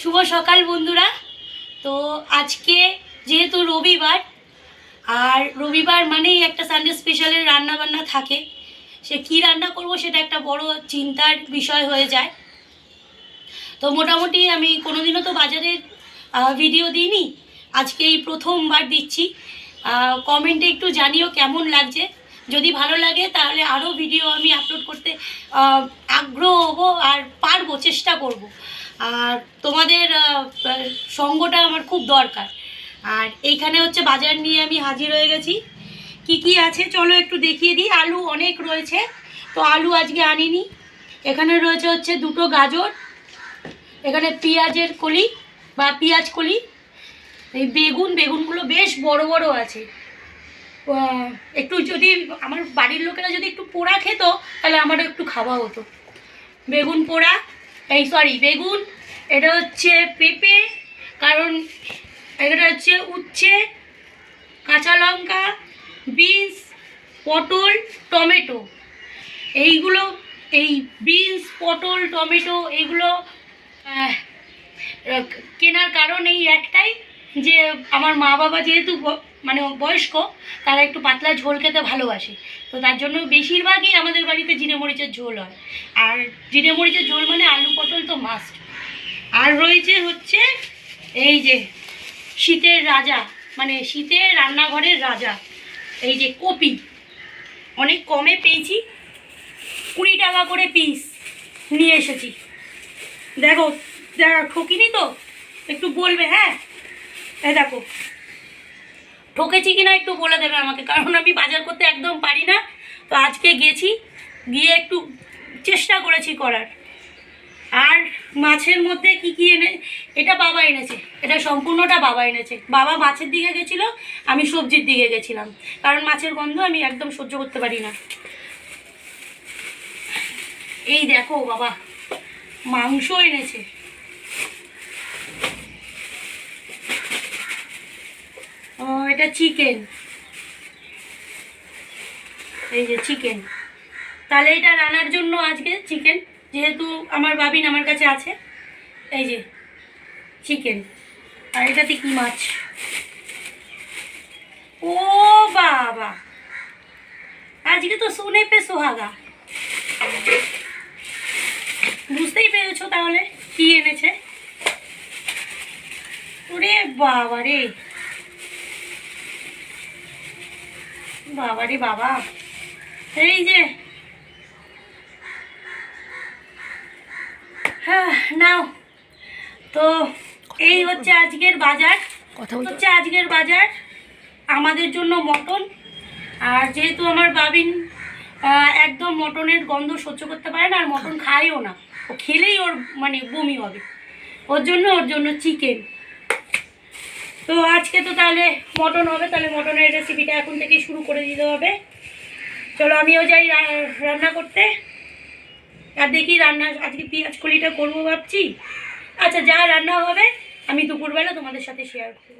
শুভ সকাল বন্ধুরা। তো আজকে যেহেতু রবিবার, আর রবিবার মানেই একটা সানডে স্পেশালের রান্না বান্না থাকে, সে কি রান্না করব সেটা একটা বড় চিন্তার বিষয় হয়ে যায়। তো মোটামুটি আমি কোনোদিনও তো বাজারের ভিডিও দিইনি, আজকে এই প্রথমবার দিচ্ছি। কমেন্টে একটু জানিও কেমন লাগছে। যদি ভালো লাগে তাহলে আরও ভিডিও আমি আপলোড করতে আগ্রহ হব আর পারব, চেষ্টা করব। আর তোমাদের সঙ্গটা আমার খুব দরকার। আর এইখানে হচ্ছে বাজার নিয়ে আমি হাজির হয়ে গেছি। কি কি আছে চলো একটু দেখিয়ে দিই। আলু অনেক রয়েছে, তো আলু আজকে আনিনি। এখানে রয়েছে হচ্ছে দুটো গাজর, এখানে পেঁয়াজের কলি বা পেঁয়াজ কলি। এই বেগুন, বেগুনগুলো বেশ বড় বড় আছে। একটু যদি আমার বাড়ির লোকেরা যদি একটু পোড়া খেত, তাহলে আমারও একটু খাওয়া হতো। বেগুন পোড়া এই সরি বেগুন, এটা হচ্ছে পেঁপে, কারণ এটা হচ্ছে উচ্ছে, কাঁচা লঙ্কা, বিনস, পটল, টমেটো। এইগুলো, এই বিনস, পটল, টমেটো, এইগুলো কেনার কারণ এই একটাই। যে আমার মা বাবা যেহেতু মানে বয়স্ক, তারা একটু পাতলা ঝোল খেতে ভালোবাসে। তো তার জন্য বেশিরভাগই আমাদের বাড়িতে জিরে মরিচের ঝোল হয়। আর জিরে মরিচের ঝোল মানে আলু পটল তো মাস্ট আর রয়েছে হচ্ছে এই যে শীতের রাজা মানে শীতের রান্নাঘরের রাজা, এই যে কপি। অনেক কমে পেয়েছি, কুড়ি টাকা করে পিস নিয়ে এসেছি। দেখো দেখো ঠকিনি তো, একটু বলবে হ্যাঁ? এই দেখো। ঠকেছি কিনা একটু বলে দেবে আমাকে, কারণ আমি বাজার করতে একদম পারি না। তো আজকে গেছি, গিয়ে একটু চেষ্টা করেছি করার। আর মাছের মধ্যে কি কি এনে, এটা বাবা এনেছে, এটা সম্পূর্ণটা বাবা এনেছে। বাবা মাছের দিকে গেছিল, আমি সবজির দিকে গেছিলাম। কারণ মাছের গন্ধ আমি একদম সহ্য করতে পারি না। এই দেখো বাবা, মাংস এনেছে ও এটা চিকেন। এই যে চিকেন। তাহলে এটা রান্নার জন্য আজকে চিকেন, যেহেতু আমার বাবিন আমার কাছে আছে। এই যে চিকেন। আর এটাতে কি মাছ? ও বাবা! আজকে তো শুনে পে সোহাগা। বুঝতেই পেরেছ তাহলে কি এনেছে? ওরে বাবা রে বাবা রে বাবা। এই যে। হ্যাঁ নাও। তো এই হচ্ছে আজকের বাজার। কথা হচ্ছে আজকের বাজার। আমাদের জন্য মটন। আর যেহেতু আমার বাবিন একদম মটনের গন্ধ সহ্য করতে পারে না আর মটন খায়ও না। ও খেলেই ওর মানে বমি হবে। ওর জন্য ওর জন্য চিকেন তো আজকে তো তাহলে মটন হবে, তাহলে মটনের রেসিপিটা এখন থেকেই শুরু করে দিতে হবে। চলো আমিও যাই রান্না করতে। আর দেখি রান্না, আজকে পেঁয়াজ কলিটা করব ভাবছি। আচ্ছা যা রান্না হবে আমি দুপুরবেলা তোমাদের সাথে শেয়ার করব।